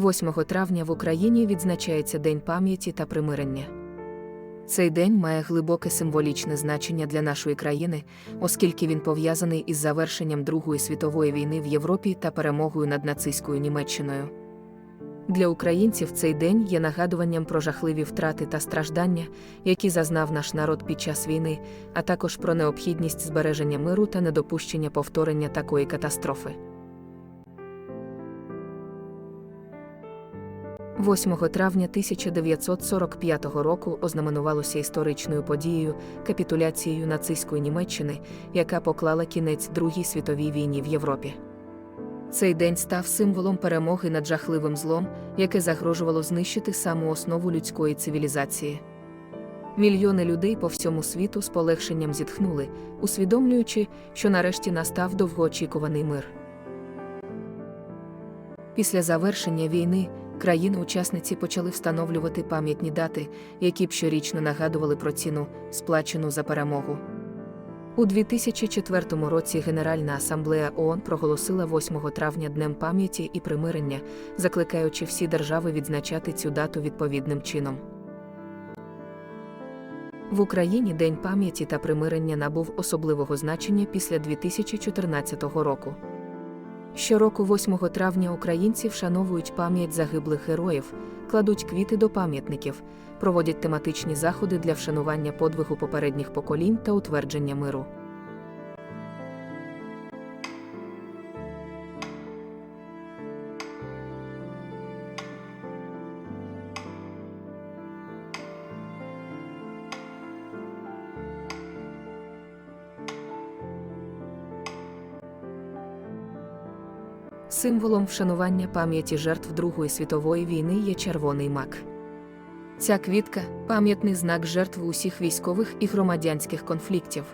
8 травня в Україні відзначається День пам'яті та примирення. Цей день має глибоке символічне значення для нашої країни, оскільки він пов'язаний із завершенням Другої світової війни в Європі та перемогою над нацистською Німеччиною. Для українців цей день є нагадуванням про жахливі втрати та страждання, які зазнав наш народ під час війни, а також про необхідність збереження миру та недопущення повторення такої катастрофи. 8 травня 1945 року ознаменувалося історичною подією капітуляцією нацистської Німеччини, яка поклала кінець Другій світовій війні в Європі. Цей день став символом перемоги над жахливим злом, яке загрожувало знищити саму основу людської цивілізації. Мільйони людей по всьому світу з полегшенням зітхнули, усвідомлюючи, що нарешті настав довгоочікуваний мир. Після завершення війни країни-учасниці почали встановлювати пам'ятні дати, які б щорічно нагадували про ціну, сплачену за перемогу. У 2004 році Генеральна асамблея ООН проголосила 8 травня Днем пам'яті і примирення, закликаючи всі держави відзначати цю дату відповідним чином. В Україні День пам'яті та примирення набув особливого значення після 2014 року. Щороку 8 травня українці вшановують пам'ять загиблих героїв, кладуть квіти до пам'ятників, проводять тематичні заходи для вшанування подвигу попередніх поколінь та утвердження миру. Символом вшанування пам'яті жертв Другої світової війни є червоний мак. Ця квітка пам'ятний знак жертв усіх військових і громадянських конфліктів.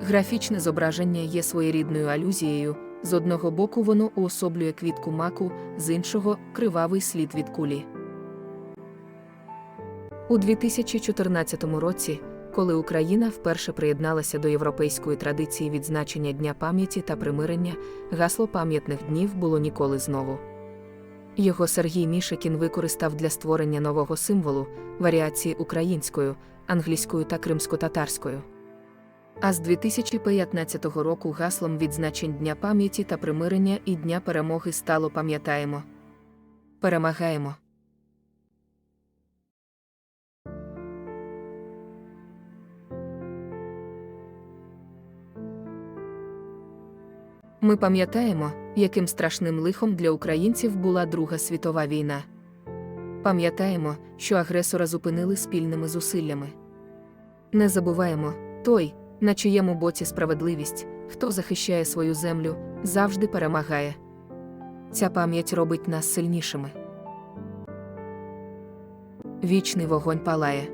Графічне зображення є своєрідною алюзією. З одного боку воно уособлює квітку маку, з іншого кривавий слід від кулі. У 2014 році, коли Україна вперше приєдналася до європейської традиції відзначення Дня пам'яті та примирення, гасло пам'ятних днів було ніколи знову. Його Сергій Мішекін використав для створення нового символу, варіації українською, англійською та кримсько-татарською. А з 2015 року гаслом відзначень Дня пам'яті та примирення і Дня перемоги стало пам'ятаємо. Перемагаємо. Ми пам'ятаємо, яким страшним лихом для українців була Друга світова війна. Пам'ятаємо, що агресора зупинили спільними зусиллями. Не забуваємо той, на чиєму боці справедливість, хто захищає свою землю, завжди перемагає. Ця пам'ять робить нас сильнішими. Вічний вогонь палає.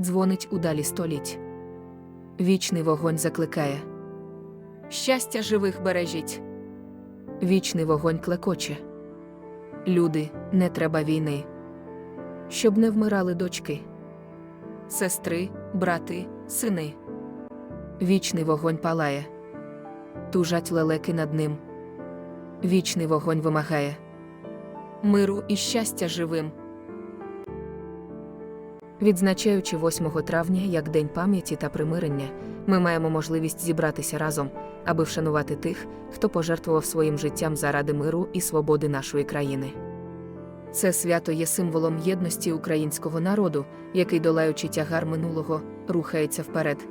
Дзвонить удалі століть. Вічний вогонь закликає. Щастя живих бережіть. Вічний вогонь клекоче. Люди, не треба війни. Щоб не вмирали дочки. Сестри, брати, сини. Вічний вогонь палає. Тужать лелеки над ним. Вічний вогонь вимагає. Миру і щастя живим. Відзначаючи 8 травня як День пам'яті та примирення, ми маємо можливість зібратися разом, аби вшанувати тих, хто пожертвував своїм життям заради миру і свободи нашої країни. Це свято є символом єдності українського народу, який, долаючи тягар минулого, рухається вперед,